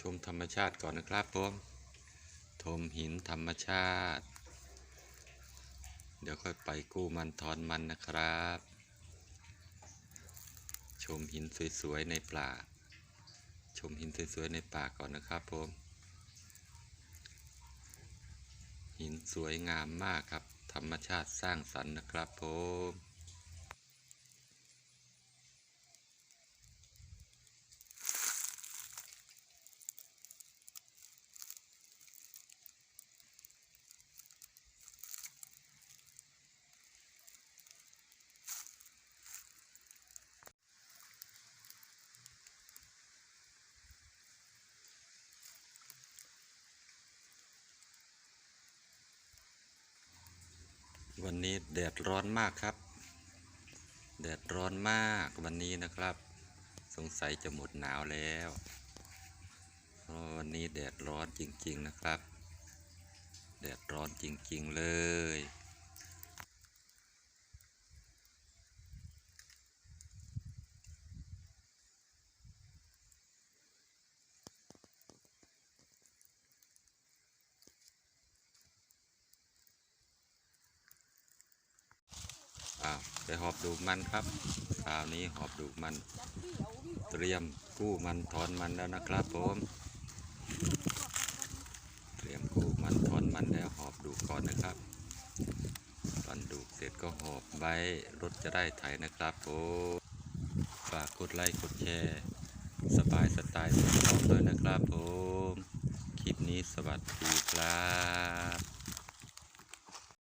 ชมธรรมชาติก่อนนะครับผมชมหินธรรมชาติ เดี๋ยวค่อยไปกู้มันทอนมันนะครับ ชมหินสวยๆในป่า ชมหินสวยๆในป่าก่อนนะครับผมหินสวยงามมากครับ ธรรมชาติสร้างสรรค์นะครับผม วันนี้แดดร้อนมากครับ แดดร้อนมากวันนี้นะครับ สงสัยจะหมดหนาวแล้วเพราะวันนี้แดดร้อนจริง ๆนะครับ แดดร้อนจริง ๆ เลยาไปหอบดูมันครับคราวนี้หอบดูมัน เตรียมกู้มันถอนมันแล้วนะครับผม เตรียมกู้มันถอนมันแล้วหอบดูก่อนนะครับตอนดูเสร็จก็หอบไว้รถจะได้ไถนะครับผมฝากกดไลค์กดแชร์สบายสไตล์สองด้วยนะครับผม คลิปนี้สวัสดีครับ